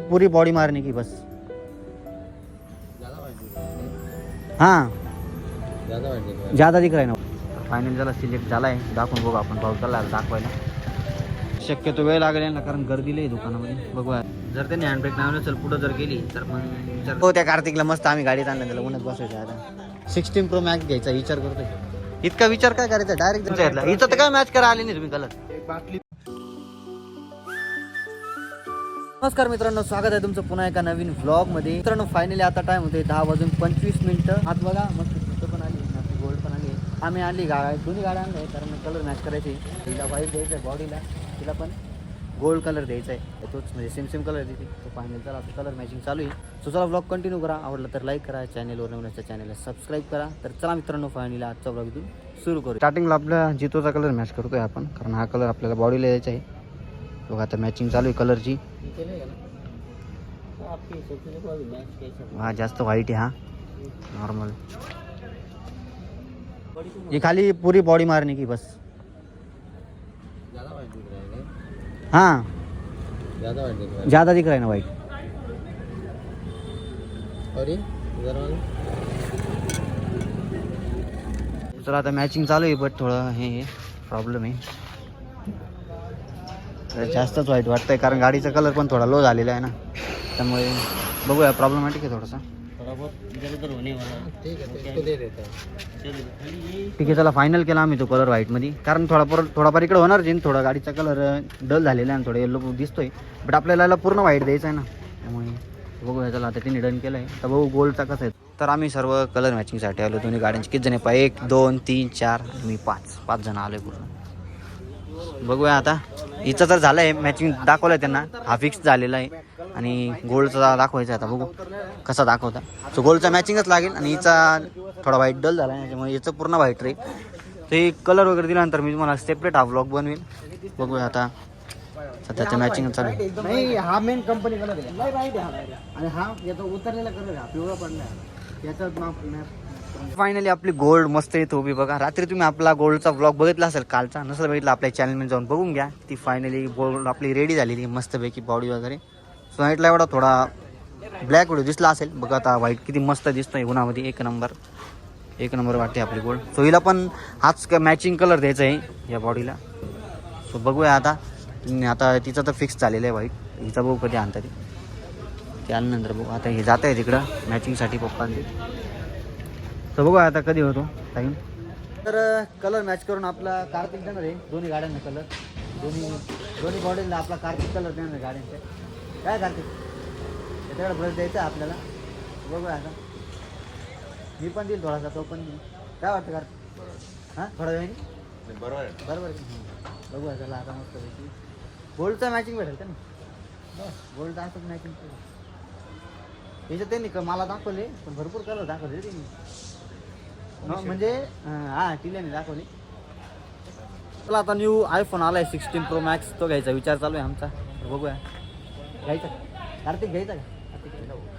पूरी body मारने की बस। हाँ। ज़्यादा दिख रहा है ना। फायनल झाला सिलेक्ट झाला आहे दाखवून बघू आपण भाऊ चालला दाखवायला. शक्यतो वेळ लागेल ना कारण गर्दीला आहे दुकानामध्ये. बघूया जर त्यांनी हँडब्रेक लावलं चल पुढं जर गेली तर मग हो त्या कार्तिकला मस्त आम्ही गाडीत आणलं त्याला उन्हात बसायचं आता. सिक्स्टीन प्रो मॅक्स घ्यायचा विचार करतोय. इतका विचार काय करायचा? डायरेक्ट इथं तर काय मॅच करा आले नाही तुम्ही कलर नमस्कार मित्रांनो स्वागत आहे तुमचं पुन्हा एका नवीन व्लॉगमध्ये मित्रांनो फायनली आता टाइम होते दहा वाजून पंचवीस मिनिटं. आत बघा मस्त तिथं पण आली आपली गोल्ड पण आली. आम्ही आणली गाड्या दोन्ही गाड्या आणल्या कारण कलर मॅच करायचे. तिला व्हाईट द्यायचं आहे बॉडीला तिला पण गोल्ड कलर द्यायचा आहे. तोच म्हणजे सेम सेम कलर देते. तो फायनल चला आता कलर मॅचिंग चालू आहे. सो चला व्लॉग कंटिन्यू करा. आवडलं तर लाईक करा. चॅनलवर नवीन असल्या चॅनलला सबस्क्राईब करा. तर चला मित्रांनो फायनली आजचा व्लॉग इथून सुरू करू स्टार्टिंगला आपला जितोचा कलर मॅच करतोय आपण कारण हा कलर आपल्याला बॉडीला द्यायचा आहे. बघा आता मॅचिंग चालू आहे कलरची हा जास्त व्हाईट आहे हा. नॉर्मल ही खाली पुरी बॉडी मारने की बस. हाँ. ज़्यादा दिख रहा है ना वाइट चला आता मॅचिंग चालू आहे बट थोडं हे प्रॉब्लेम आहे. जास्तच वाईट वाटतंय कारण गाडीचा कलर पण थोडा लो झालेला आहे ना. त्यामुळे बघूया प्रॉब्लेमॅटिक आहे थोडासा. ठीक आहे चला फायनल केला आम्ही तो कलर व्हाईटमध्ये कारण थोडा पर थोडाफार इकडे होणार जिन थोडा गाडीचा कलर डल झालेला आहे आणि थोडा येल्लो दिसतोय. बट आपल्याला याला पूर्ण व्हाईट द्यायचा आहे ना. त्यामुळे बघूया चला आता तिने डन केलं आहे तर बघू गोल्डचा कसा आहे. तर आम्ही सर्व कलर मॅचिंगसाठी आलो दोन्ही गाड्यांचे. किती जण आहे? पा एक दोन तीन चार आणि मी पाच. पाच जण आलो पूर्ण. बघूया आता. हिचं तर झालं आहे मॅचिंग दाखवलं आहे त्यांना. हा फिक्स झालेला आहे. आणि गोल्डचा दाखवायचा आहे आता. बघू कसा दाखवता. सो गोल्डचा मॅचिंगच लागेल आणि हिचा थोडा व्हाईट डल झाला आहे त्याच्यामुळे याचं पूर्ण व्हाईट राहील ते कलर वगैरे दिल्यानंतर मी तुम्हाला सेपरेट हा ब्लॉग बनवेल बघूया आता. सध्याचं मॅचिंग चालू आहे. नाही हा मेन कंपनी कलर आणि हा याचा उतरलेला कलर हा पिवळा पडला याचा फायनली आपली गोल्ड मस्त येतो उभी बघा. रात्री तुम्ही आपला गोल्डचा ब्लॉग बघितला असेल कालचा नसेल बघितला आपल्या चॅनलमध्ये जाऊन बघून घ्या. ती फायनली गोल्ड आपली रेडी झालेली आहे मस्तपैकी बॉडी वगैरे. सो नाईटला एवढा थोडा ब्लॅक व्हिडिओ दिसला असेल. बघा आता व्हाईट किती मस्त दिसतोय उन्हामध्ये. एक नंबर एक नंबर वाटते आपली गोल्ड सो हिला पण हाच मॅचिंग कलर द्यायचा आहे या बॉडीला सो बघूया आता. आता तिचं तर फिक्स झालेलं आहे व्हाईट हिचा बघू कधी आणता ती. ते आल्यानंतर बघू. आता हे जात आहे तिकडं मॅचिंगसाठी पप्पांची. तर बघू आता कधी होतो टाईम तर कलर मॅच करून आपला कार्तिक देणार आहे. दोन्ही गाड्यांना कलर दोन्ही दोन्ही बॉडीला आपला कार्तिक कलर देणार आहे गाड्यांचे. काय कार्तिक? त्याच्याकडे ब्रश द्यायचा आहे आपल्याला. बघूया आता. मी पण देईल थोडासा तो पण देईल. काय वाटतं कार्तिक? हां? थोडा वेळ बरोबर बरोबर आहे? बघूया त्याला आता मस्त पैकी गोल्डचा मॅचिंग भेटेल का ना गोल्ड असंच मॅचिंग याच्यात त्यांनी क- मला दाखवले पण भरपूर कलर दाखवले त्यांनी. म्हणजे हा टिल्याने दाखवले. चला आता न्यू आयफोन आलाय सिक्स्टीन प्रो मॅक्स तो घ्यायचा विचार चालू आहे आमचा. बघूया. घ्यायचा कार्तिक घ्यायचा का?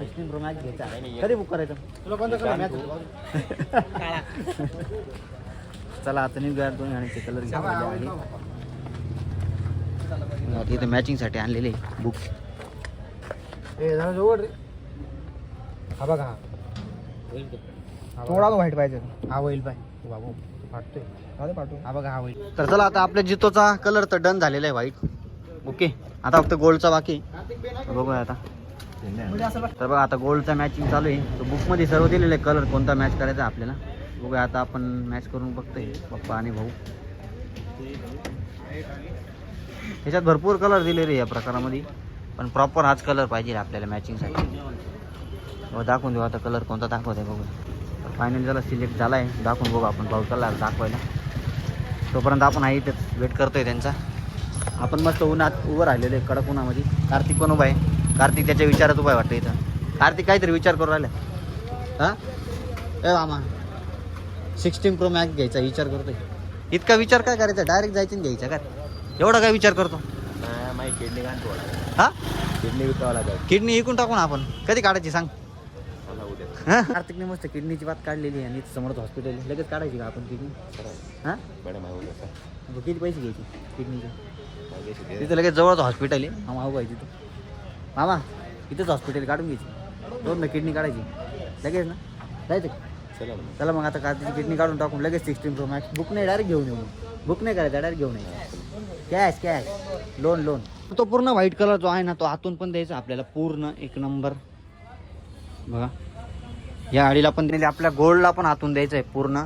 सिक्स्टीन प्रो मॅक्स घ्यायचा. कधी बुक करायचं? तुला कोणता चला आता निघूया दोन गाण्याचे कलर घेतलेले आहे इथे मॅचिंगसाठी आणलेले बुक जवळ रे. हा बघा. हा थोडा व्हाईट पाहिजे. हा होईल पाय बाबू फाटतोय. हा हा बघा हा होईल. तर चला आता आपल्या जितोचा कलर तर डन झालेला आहे व्हाईट ओके आता फक्त गोल्डचा बाकी बघूया आता. तर बघा आता गोल्डचा मॅचिंग चालू आहे. तर बुकमध्ये सर्व दिलेले कलर कोणता मॅच करायचा आहे आपल्याला? बघूया आता आपण मॅच करून बघतोय. पप्पा आणि भाऊ. त्याच्यात भरपूर कलर दिलेले या प्रकारामध्ये. पण प्रॉपर हाच कलर पाहिजे आपल्याला मॅचिंगसाठी दाखवून देऊ आता कलर कोणता दाखवत आहे बघूया. तर फायनल झाला सिलेक्ट झाला आहे दाखवून बघू आपण कलर दाखवायला. तोपर्यंत आपण आहे इथेच वेट करतोय त्यांचा. आपण मस्त उन्हात उभं राहिलेलो आहे कडक उन्हामध्ये. कार्तिक पण उभा आहे. कार्तिक त्याच्या विचारात उभा आहे वाटतं इथं. कार्तिक काहीतरी विचार करू राहिला. हां? ए मामा सिक्स्टीन प्रो मॅक्स घ्यायचा विचार करतोय. इतका विचार काय करायचा? डायरेक्ट जायचं घ्यायचा काय एवढा काय विचार करतो? माझी किडनी घाण हा? किडनी विकावं लागेल. किडनी विकून टाकू ना आपण. कधी काढायची सांग. हां? कार्तिकने मस्त किडनीची बात काढलेली आहे आणि समोर हॉस्पिटल लगेच काढायची का आपण किडनी? हां? मॅडम आहे उद्या मग किती पैसे घ्यायचे किडनीचे? तिथं लगेच जवळच हॉस्पिटल आहे. मामा उभा आहे तिथं. मामा इथंच हॉस्पिटल काढून घ्यायची. दोन ना किडनी काढायची. लगेच ना? जायचं का? चला चला मग आता कार्तिकची किडनी काढून टाकून लगेच सिक्स्टीन प्रो मॅक्स बुक नाही डायरेक्ट घेऊन येऊ. बुक नाही करायचं डायरेक्ट घेऊन यायचं. कॅश कॅश लोन लोन तो पूर्ण व्हाईट कलर जो आहे ना तो आतून पण द्यायचा. आपल्याला पूर्ण एक नंबर बघा. या गाडीला पण दिले आपल्या गोल्डला पण आतून द्यायचं आहे पूर्ण.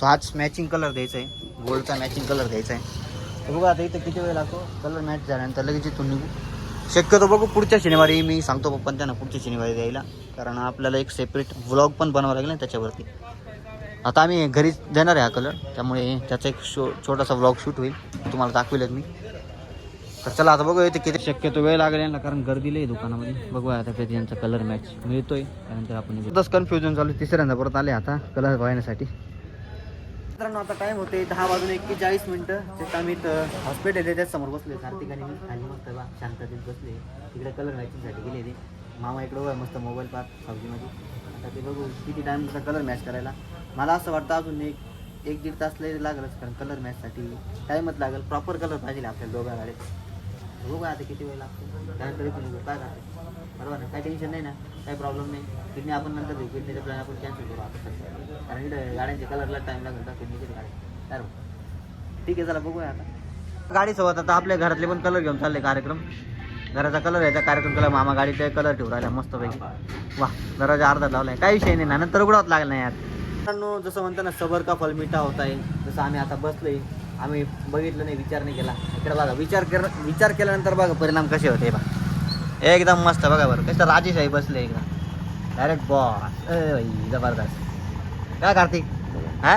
सो हाच मॅचिंग कलर द्यायचा आहे गोल्डचा मॅचिंग कलर द्यायचा आहे तर बघू आता इथं किती वेळ लागतो? कलर मॅच झाल्यानंतर लगेच इथून निघू. शक्यतो बघू पुढच्या शनिवारी मी सांगतो पप्पा त्यांना पुढच्या शनिवारी द्यायला. कारण आपल्याला एक सेपरेट व्लॉग पण बनवावं लागेल ना त्याच्यावरती. आता आम्ही घरीच देणार आहे हा कलर त्यामुळे त्याचा एक शो छोटासा व्लॉग शूट होईल. तुम्हाला दाखवेलच मी. तर चला आता बघूया इथे किती शक्यतो वेळ लागेल कारण गर्दी लई दुकानामध्ये. बघूया आता कधी यांचा कलर मॅच मिळतोय. त्यानंतर आपण तसंच कन्फ्युजन चालू आहे. तिसऱ्यांदा परत आले आता कलर बघण्यासाठी मित्रांनो आता टाइम होते दहा वाजून एक्केचाळीस मिनिटं. त्यात आम्ही हॉस्पिटल आहे त्यासमोर बसले कार्तिक आणि मी खाली मस्त बा शांततेत बसले तिकडे कलर मॅचिंगसाठी गेले ते. मामा इकडे बघा मस्त मोबाईल पाहत सावजीमध्ये आता ते बघू किती टाइम कलर मॅच करायला. मला असं वाटतं अजून एक एक दीड तास लई कारण कलर मॅचसाठी टाईमच लागेल. प्रॉपर कलर पाहिजे आपल्याला दोघा गाडीत बघू आता किती वेळ लागतो. कारण इथून काय करते बरोबर ना? काय टेन्शन नाही ना? काही प्रॉब्लेम नाही. किडनी आपण नंतर घेऊ किडनीचा प्लॅन आपण कॅन्सल करू आता सध्या. कारण इकडे गाड्यांच्या कलरला टाईम लागेल का किडनीचे गाडी. काय ठीक आहे चला बघूया आता. गाडीसोबत आता आपल्या घरातले पण कलर घेऊन चालले कार्यक्रम. घराचा कलर याचा कार्यक्रम केला. मामा गाडीचा कलर ठेवून राहिला मस्तपैकी. वा दरवाजा अर्धा लावलाय. काही विषय नाही ना. नंतर उघडावत लागला नाही यार. मित्रांनो जसं म्हणतो ना सबर का फल मिठा होत आहे जसं आम्ही आता बसलोय. आम्ही बघितलं नाही विचार नाही केला. इकडे बघा विचार कर विचार केल्यानंतर बघा परिणाम कसे होते बा एकदम मस्त बघा बरं. कसं राजेशाही बसले एकदम डायरेक्ट बॉस जबरदस्त. काय कार्तिक? हा?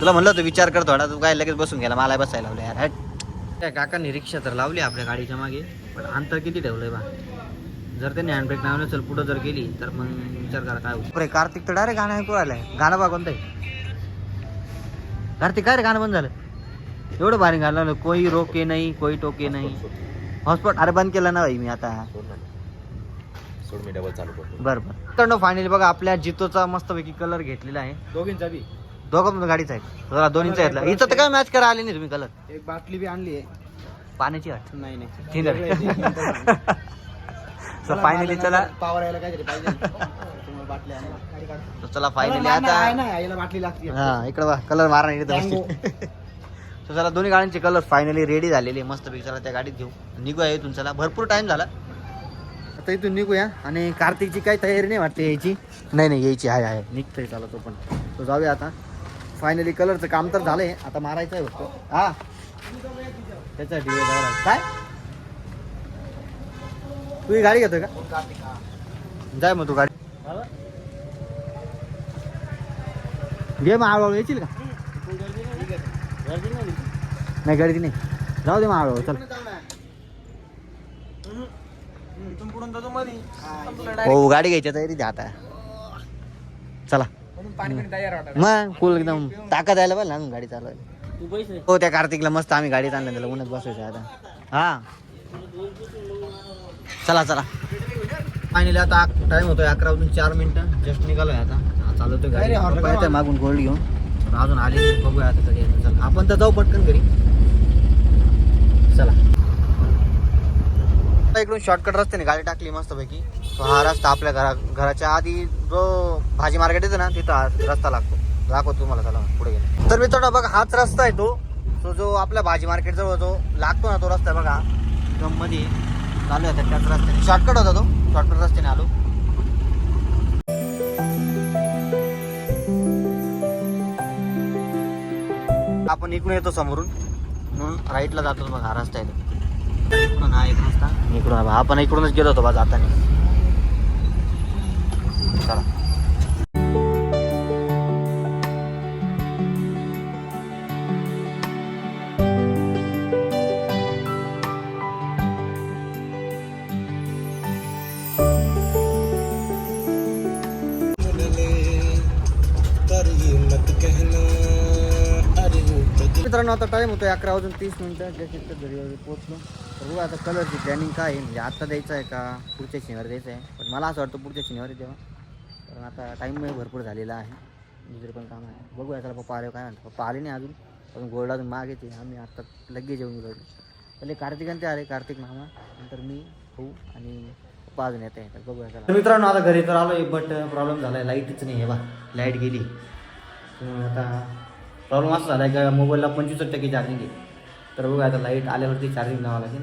तुला म्हणलं होतं विचार कर थोडा तू काय लगेच बसून गेला मला बसायला लावलं यार त्या काकांनी रिक्षा तर लावली आपल्या गाडीच्या मागे पण अंतर किती ठेवलंय बा? जर त्यांनी हँडब्रेक लावलं चल पुढं जर गेली तर मग विचार करा काय होईल कार्तिक तर डायरेक्ट गाणं ऐकू राहिलाय गाणं बा कोणतं आहे कार्तिक काय रे गाणं बंद झालं? एवढं भारी गाणं लावलं कोई रोके नाही कोई टोके नाही. हॉस्पॉट अरे बंद केलं ना भाई मी आता. सोड मी डबल चालू करतो. बरं बरं. तर फायनली बघा आपल्या जितोचा मस्तपैकी कलर घेतलेला आहे. दोघींचा बी. दोघं पण गाडीचा आहे. जरा दोन्हीचा घेतला. इथं तर काय मॅच करा आली नाही तुम्ही कलर एक बाटली बी आणली आहे. पाण्याची वाट. नाही नाही. ठीक आहे फायनली चला पावर यायला काहीतरी पाहिजे. तुम्हाला बाटली आणा. गाडी काढ. तर चला फायनली नाही, नाही, आहे आता बाटली लागते. हा इकडं बा कलर मारा इकडे. तर चला दोन्ही गाड्यांचे कलर फायनली रेडी झालेले मस्त पैकी चला त्या गाडीत घेऊ. निघूया इथून चला. भरपूर टाईम झाला. आता इथून निघूया. आणि कार्तिकची काही तयारी नाही वाटते यायची? नाही नाही यायची आहे आहे. निघतोय चला तो पण. तो जाऊया आता. फायनली कलरचं काम तर झालंय. आता मारायचं आहे फक्त. हा. त्याचा डिवे काय? तू ही गाडी घेतोय का? जाय मग तू गाडी. घे मग हळूहळू येशील का? नाही गर्दी नाही. जाऊ दे मग हळूहळू चल. हो गाडी घ्यायच्या तयारी द्या आता. चला. मग फुल एकदम ताकद यायला पाहिजे ना गाडी चालवायला. हो त्या कार्तिकला मस्त आम्ही गाडीत आणलं त्याला उन्हात बसायचं आता. हा. चला चला. फायनली आता टाइम होतोय अकरा वाजून चार मिनिटं जस्ट निघालोय आता. चालवतोय गाडी. मागून गोल्ड घेऊन. अजून आले. बघूया आता. चला आपण तर जाऊ पटकन घरी. चला. आता इकडून शॉर्टकट रस्त्याने गाडी टाकली मस्तपैकी. तो हा रस्ता आपल्या घरा घराच्या आधी जो भाजी मार्केट येतो ना तिथं हा रस्ता लागतो. दाखवतो तुम्हाला चला पुढे गेला. तर मित्रांनो बघा हाच रस्ता आहे तो. तो जो आपल्या भाजी मार्केट जवळ जो लागतो ना तो रस्ता आहे बघा. मध्ये चालू आहे त्याच रस्त्याने. शॉर्टकट होता तो. शॉर्टकट रस्त्याने आलो. आपण इकडून येतो समोरून. म्हणून राईटला जातो बघा हा रस्ता येतो इकडून हा एक रस्ता. इकडून आपण इकडूनच गेलो होतो बा जाताना. चला. मित्रांनो आता टाइम होतो अकरा वाजून तीस मिनिटं. जस्ट इथं घरी वगैरे पोहोचलो. तर बघू आता कलरची प्लॅनिंग काय आहे. म्हणजे आत्ता द्यायचं आहे का? पुढच्या शनिवारी द्यायचं आहे. पण मला असं वाटतं पुढच्या शनिवारी द्यावा. कारण आता टाईम भरपूर झालेला आहे. दुसरे पण काम आहे. बघूया त्याला पप्पा आले काय म्हणतो पप्पा आले नाही अजून. अजून गोल्ड अजून माग येते आम्ही आत्ता लगेच येऊन गेलो पहिले कार्तिकांते ते आले. कार्तिक मामा नंतर मी भाऊ आणि पाच अजून येते तर बघूया चला. मित्रांनो आता घरी तर आलो बट प्रॉब्लेम झाला आहे लाईटच नाही आहे बा. लाइट गेली. आता प्रॉब्लेम असा झाला का मोबाईलला पंचवीस टक्के चार्जिंग आहे. तर बघूया आता लाइट आल्यावरती चार्जिंग लावा लागेल.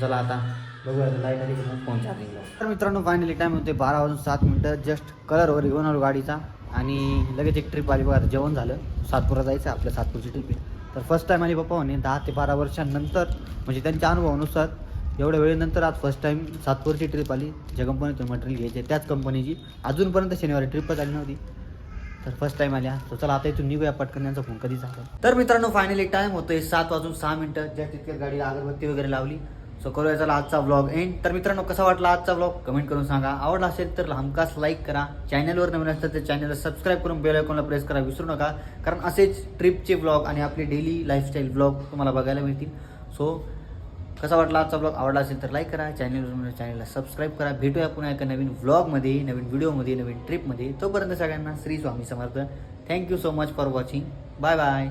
चला आता बघूया आता लाइट आली मग फोन चार्जिंग तर मित्रांनो फायनली टाईम होते बारा वाजून सात मिनटं. जस्ट कलरवर घेऊन आलो गाडीचा आणि लगेच एक ट्रिप आली बघा आता जेवण झालं. सातपूरला जायचं आपल्या सातपूरची ट्रिप आहे. तर फर्स्ट टाईम आली पप्पा म्हणे दहा ते बारा वर्षांनंतर म्हणजे त्यांच्या अनुभवानुसार एवढ्या वेळेनंतर आज फर्स्ट टाईम सातपूरची ट्रिप आली. ज्या कंपनीतून मटेरियल घ्यायचे त्याच कंपनीची अजूनपर्यंत शनिवारी ट्रिपच आली नव्हती. तर फर्स्ट टाइम आल्या. तर चला आता इथून निघूया पटकन. यांचा फोन कधी झाला तर मित्रांनो फायनली टाइम होतोय सात वाजून सहा मिनिटं. ज्या तितक्यात गाडीला अगरबत्ती वगैरे लावली. सो करूया चला आजचा ब्लॉग एंड तर मित्रांनो कसा वाटला आजचा ब्लॉग कमेंट करून सांगा. आवडला असेल तर हमखास लाईक करा. चॅनलवर नवीन असतात तर चॅनलला सबस्क्राईब करून बेल आयकॉनला प्रेस करा. विसरू नका. कारण असेच ट्रिपचे ब्लॉग आणि आपले डेली लाईफस्टाईल ब्लॉग तुम्हाला बघायला मिळतील. सो कसा वाटला आजचा ब्लॉग आवडला असेल तर लाईक करा. चॅनलवर चॅनलला सबस्क्राईब करा. भेटूया पुन्हा एका नवीन व्लॉगमध्ये नवीन व्हिडिओमध्ये नवीन ट्रिपमध्ये तोपर्यंत सगळ्यांना Shri Swami Samarth. Thank you so much for watching bye bye